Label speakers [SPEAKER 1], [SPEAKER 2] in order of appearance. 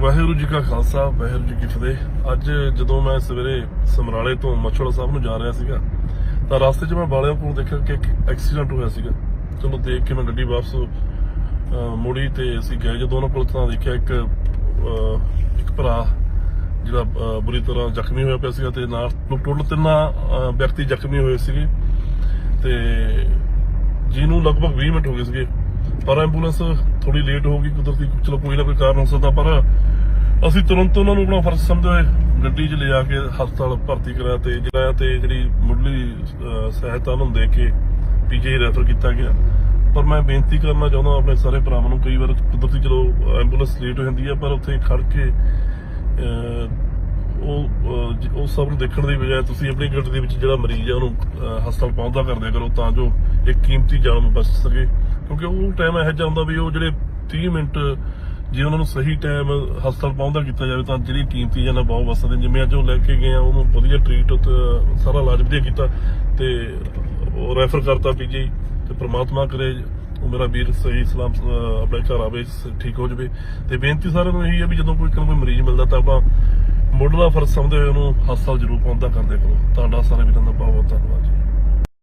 [SPEAKER 1] ਵਾਹਿਗੁਰੂ ਜੀ ਕਾ ਖਾਲਸਾ ਵਾਹਿਗੁਰੂ ਜੀ ਕੀ ਫਤਿਹ। ਅੱਜ ਜਦੋਂ ਮੈਂ ਸਵੇਰੇ ਸਮਰਾਲੇ ਤੋਂ ਮਛੜਾ ਸਾਹਿਬ ਨੂੰ ਜਾ ਰਿਹਾ ਸੀਗਾ ਤਾਂ ਰਸਤੇ 'ਚ ਮੈਂ ਬਾਲਿਆਂ ਕੋਲ ਦੇਖਿਆ ਕਿ ਇੱਕ ਐਕਸੀਡੈਂਟ ਹੋਇਆ ਸੀਗਾ। ਚਲੋ ਦੇਖ ਕੇ ਮੈਂ ਗੱਡੀ ਵਾਪਸ ਅਹ, ਮੋੜੀ ਤੇ ਅਸੀਂ ਗਏ ਜਦੋਂ ਉਹਨਾਂ ਕੋਲ ਤਾਂ ਦੇਖਿਆ ਇੱਕ ਇੱਕ ਭਰਾ ਜਿਹੜਾ ਬੁਰੀ ਤਰ੍ਹਾਂ ਜ਼ਖਮੀ ਹੋਇਆ ਪਿਆ ਸੀਗਾ ਤੇ ਨਾਲ ਟੋਟਲ ਤਿੰਨਾਂ ਵਿਅਕਤੀ ਜ਼ਖਮੀ ਹੋਏ ਸੀਗੇ। ਤੇ ਜਿਹਨੂੰ ਲਗਭਗ 20 ਮਿੰਟ ਹੋ ਗਏ ਸੀਗੇ। ਪਰ ਐਂਬੂਲੈਂਸ ਥੋੜੀ ਲੇਟ ਹੋ ਗਈ ਕੁਦਰਤੀ, ਚਲੋ ਕੋਈ ਨਾ ਕੋਈ ਕਾਰਨ ਹੋ ਸਕਦਾ, ਪਰ ਅਸੀਂ ਤੁਰੰਤ ਉਹਨਾਂ ਨੂੰ ਆਪਣਾ ਫਰਜ਼ ਸਮਝਦੇ ਗੱਡੀ 'ਚ ਲਿਜਾ ਕੇ ਹਸਪਤਾਲ ਭਰਤੀ ਕਰਾਇਆ ਤੇ ਜਿਹੜਾ ਤੇ ਜਿਹੜੀ ਮੁੱਢਲੀ ਸਹਾਇਤਾ ਉਹਨਾਂ ਨੂੰ ਦੇ ਕੇ ਪੀਜੀ ਰੈਫਰ ਕੀਤਾ ਗਿਆ। ਪਰ ਮੈਂ ਬੇਨਤੀ ਕਰਨਾ ਚਾਹੁੰਦਾ ਆਪਣੇ ਸਾਰੇ ਭਰਾਵਾਂ ਨੂੰ, ਕਈ ਵਾਰ ਕੁਦਰਤੀ ਚਲੋ ਐਂਬੂਲੈਂਸ ਲੇਟ ਹੋ ਜਾਂਦੀ ਹੈ, ਪਰ ਉੱਥੇ ਖੜ ਕੇ ਉਹ ਉਹ ਸਭ ਨੂੰ ਦੇਖਣ ਦੀ ਬਜਾਏ ਤੁਸੀਂ ਆਪਣੀ ਗੱਡੀ ਦੇ ਵਿੱਚ ਜਿਹੜਾ ਮਰੀਜ਼ ਹੈ ਉਹਨੂੰ ਹਸਪਤਾਲ ਪਹੁੰਚਦਾ ਕਰਦਿਆ ਕਰੋ ਤਾਂ ਜੋ ਇੱਕ ਕੀਮਤੀ ਜਾਨ ਬਚ ਸਕੇ। ਕਿਉਂਕਿ ਉਹ ਟਾਈਮ ਇਹੋ ਜਿਹਾ ਹੁੰਦਾ ਵੀ ਉਹ ਜਿਹੜੇ 30 ਮਿੰਟ ਜੇ ਉਹਨਾਂ ਨੂੰ ਸਹੀ ਟਾਈਮ ਹਸਪਤਾਲ ਪਹੁੰਚਦਾ ਕੀਤਾ ਜਾਵੇ ਤਾਂ ਜਿਹੜੀ ਕੀਮਤੀ ਜਾਨ ਆ ਬਹੁਤ ਬਚ ਜਿਵੇਂ ਅੱਜ ਉਹ ਲੈ ਕੇ ਗਏ ਆ, ਉਹਨੂੰ ਵਧੀਆ ਟ੍ਰੀਟ ਉੱਤੇ ਸਾਰਾ ਇਲਾਜ ਵਧੀਆ ਕੀਤਾ ਤੇ ਉਹ ਰੈਫਰ ਕਰਤਾ ਪੀਜੀ ਤੇ ਪ੍ਰਮਾਤਮਾ ਕਰੇ ਉਹ ਮੇਰਾ ਵੀਰ ਸਹੀ ਸਲਾਮ ਆਪਣੇ ਘਰ ਆਵੇ, ਠੀਕ ਹੋ ਜਾਵੇ। ਤੇ ਬੇਨਤੀ ਸਾਰਿਆਂ ਨੂੰ ਇਹੀ ਹੈ ਵੀ ਜਦੋਂ ਕੋਈ ਕੋਈ ਮਰੀਜ਼ ਮਿਲਦਾ ਤਾਂ ਆਪਾਂ ਮੁੱਢਲਾ ਫਰਜ਼ ਸਮਝਦੇ ਹੋਏ ਉਹਨੂੰ ਹਸਪਤਾਲ ਜ਼ਰੂਰ ਪਹੁੰਚਦਾ ਕਰਦੇ ਕਰੋ। ਤੁਹਾਡਾ ਸਾਰੇ ਵੀਰਾਂ ਦਾ ਬਹੁਤ ਬਹੁਤ ਧੰਨਵਾਦ ਜੀ।